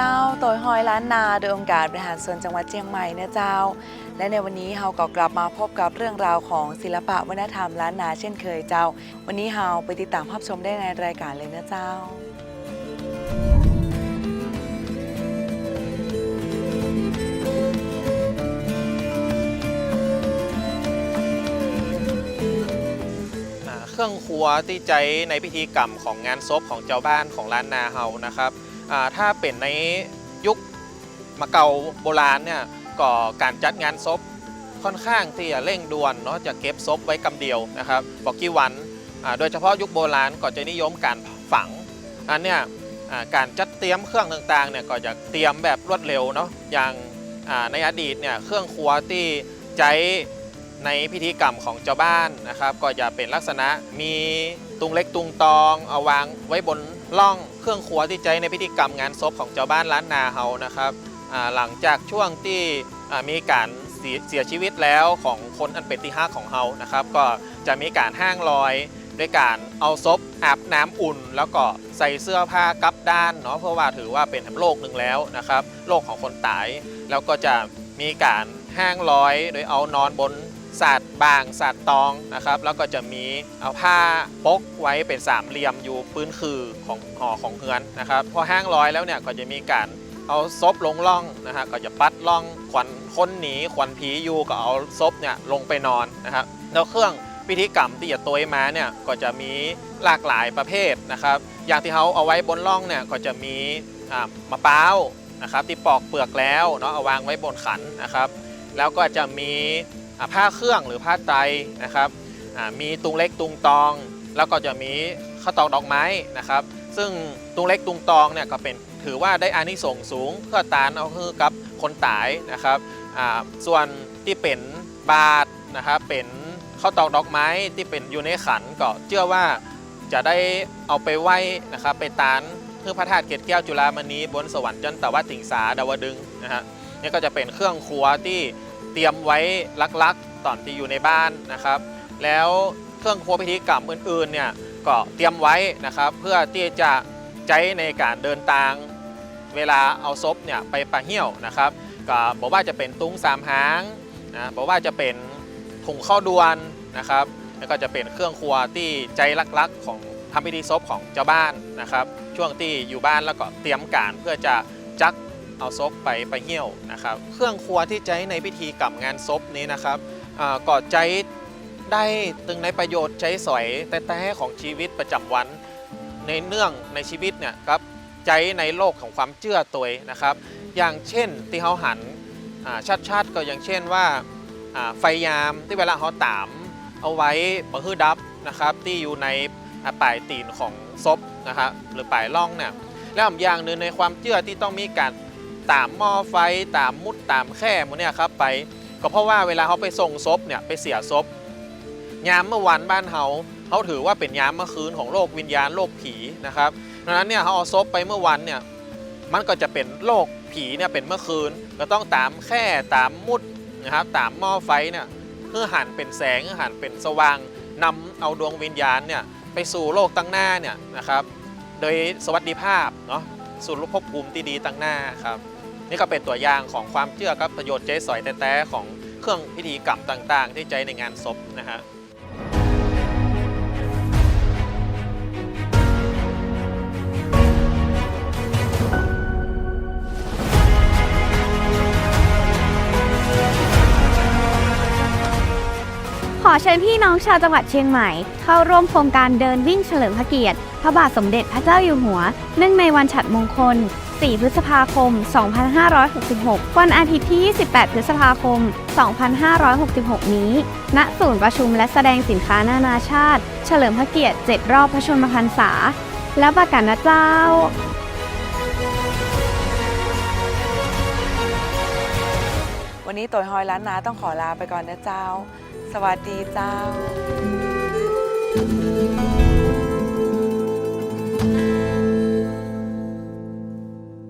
เจ้าตัวหอยล้านนาโดยองค์การบริหารส่วนจังหวัดเชียงใหม่เนะเจ้า และในวันนี้เฮาก็กลับมาพบกับเรื่องราวของศิลปะวัฒนธรรมล้านนาเช่นเคยเจ้า วันนี้เฮาไปติดตามรับชมได้ในรายการเลยนะเจ้า อ่าเครื่องครัวที่ใช้ในพิธีกรรมของงานศพของเจ้าบ้านของล้านนาเฮานะครับ ถ้าเป็นในยุคมาเก่าโบราณเนี่ยก็การจัดงานศพค่อนข้างที่จะเร่งด่วนเนาะจะเก็บศพไว้กำเดียวนะครับบอกกี่วันโดยเฉพาะยุคโบราณก็จะนิยมการฝังอันเนี้ยการจัดเตรียมเครื่องต่างๆเนี่ยก็จะเตรียมแบบรวดเร็วเนาะอย่างในอดีตเนี่ยเครื่องครัวที่ใช้ในพิธีกรรมของเจ้าบ้านนะครับ ก็จะเป็นลักษณะมี ตุงเล็กตุงตองเอาวางไว้บนล่องเครื่องครัวที่ใช้ในพิธีกรรมงานศพของเจ้าบ้านล้านนาเฮานะครับหลังจากช่วงที่มีการเสียเสียชีวิตแล้วของคนอันเป็นที่ฮักของเฮานะครับ ก็จะมีการห้างลอยด้วยการเอาศพอาบน้ำอุ่น แล้วก็ใส่เสื้อผ้ากับด้านเนาะเพราะว่าถือว่าเป็นโรคหนึ่งแล้วนะครับโรคของคนตาย แล้วก็จะมีการห้างลอย โดยเอานอนบน ศาสตร์บางศาสตร์ตองนะครับแล้วก็จะมีเอาผ้าปกไว้เป็นสามเหลี่ยมอยู่ปืนคือของหอของเฮือนนะครับพอแห้งร้อยแล้วเนี่ยก็จะมีการเอาซบลงล่องนะฮะก็จะปัดล่องขวัญค้นหนีขวัญผีอยู่ก็เอาซบเนี่ยลงไปนอนนะครับแล้วเครื่องพิธีกรรมที่จะโตยมาเนี่ยก็จะมีหลากหลายประเภทนะครับ อย่างที่เขาเอาไว้บนล่องเนี่ยก็จะมีมะพร้าวนะครับที่ปอกเปลือกแล้วเนาะเอาวางไว้บนขันนะครับ แล้วก็จะมี ผ้าเครื่องหรือผ้าไตรนะครับมีตุงเล็กตุงตอง แล้วก็จะมีข้าวตอกดอกไม้นะครับ ซึ่งตุงเล็กตุงตองเนี่ยก็เป็นถือว่าได้อานิสงส์สูงเพื่อตานเอาคือกับคนตายนะครับส่วนที่เป็นบาทนะครับเป็นข้าวตอกดอกไม้ที่เป็นอยู่ในขันก็เชื่อว่าจะได้เอาไปไหว้นะครับไปตานเพื่อพระธาตุเกศแก้วจุฬามณีบนสวรรค์จันตวัดติงสาดาวดึงนะฮะนี่ก็จะเป็นเครื่องครัวที่ เตรียมไว้ลักๆ ตอนที่อยู่ในบ้านนะครับ แล้วเครื่องครัวพิธีกรรมอื่นๆเนี่ยก็เตรียมไว้นะครับ เพื่อที่จะใช้ในการเดินทาง เวลาเอาศพเนี่ยไปปะเหี่ยวนะครับก็บอกว่าจะเป็นตุ้งสามหางนะบอกว่าจะเป็นถุงข้าวดวนนะครับ แล้วก็จะเป็นเครื่องครัวที่ใจลักๆ ของทำพิธีศพของเจ้าบ้านนะครับ ช่วงที่อยู่บ้านแล้วก็เตรียมการเพื่อจะจัก เอาซบไปไปเหี่ยวนะครับ เครื่องครัวที่ใช้ในพิธีกรรมงานศพนี้นะครับอ่าก็ใช้ได้ตึงในประโยชน์ใช้สอยแต่แต่ของชีวิตประจำวันในเนื่องในชีวิตเนี่ยครับใช้ในโลกของความเชื่อตัวนะครับ อย่างเช่นที่เขาหันชัดชัดๆก็อย่างเช่นว่าไฟยามที่เวลาเขาตามเอาไว้บะฮือดับนะครับ ที่อยู่ในอ่าปลายตีนของศพนะครับหรือปลายล่องเนี่ยแล้วอย่างหนึ่งในความเชื่อที่ต้องมีการ ตามหม้อไฟ ตามมุดตามแค่หมดเนี่ยครับไป ก็เพราะว่าเวลาเขาไปส่งศพเนี่ยไปเสียศพยามเมื่อวันบ้านเขาเขาถือว่าเป็นยามเมื่อคืนของโลกวิญญาณโลกผีนะครับดังนั้นเนี่ยเขาเอาศพไปเมื่อวันเนี่ยมันก็จะเป็นโลกผีเนี่ยเป็นเมื่อคืนก็ต้องตามแค่ตามมุดนะครับตามหม้อไฟเนี่ยเพื่อหันเป็นแสงหันเป็นสว่างนำเอาดวงวิญญาณเนี่ยไปสู่โลกตั้งหน้าเนี่ยนะครับ โดยสวัสดิภาพเนาะสู่รูปภพภูมิที่ดีตั้งหน้าครับ นี่ก็เป็นตัวอย่างของความเชื่อครับประโยชน์ใจสอยแต้ๆของเครื่องพิธีกรรมต่าง ๆ ที่ใช้ในงานศพนะฮะ เชิญพี่น้องชาวจังหวัดเชียงใหม่ เข้าร่วมโครงการเดินวิ่งเฉลิมพระเกียรติพระบาทสมเด็จพระเจ้าอยู่หัว เนื่องในวันฉัตรมงคล 4 พฤษภาคม 2566 วันอาทิตย์ที่ 28 พฤษภาคม 2566 นี้ ณ ศูนย์ประชุมและแสดงสินค้านานาชาติ เฉลิมพระเกียรติ 7 รอบพระชนมพรรษา แล้วประกันนะเจ้า วันนี้ตัวฮอยล้านนาต้องขอลาไปก่อนนะเจ้า สวัสดีเจ้า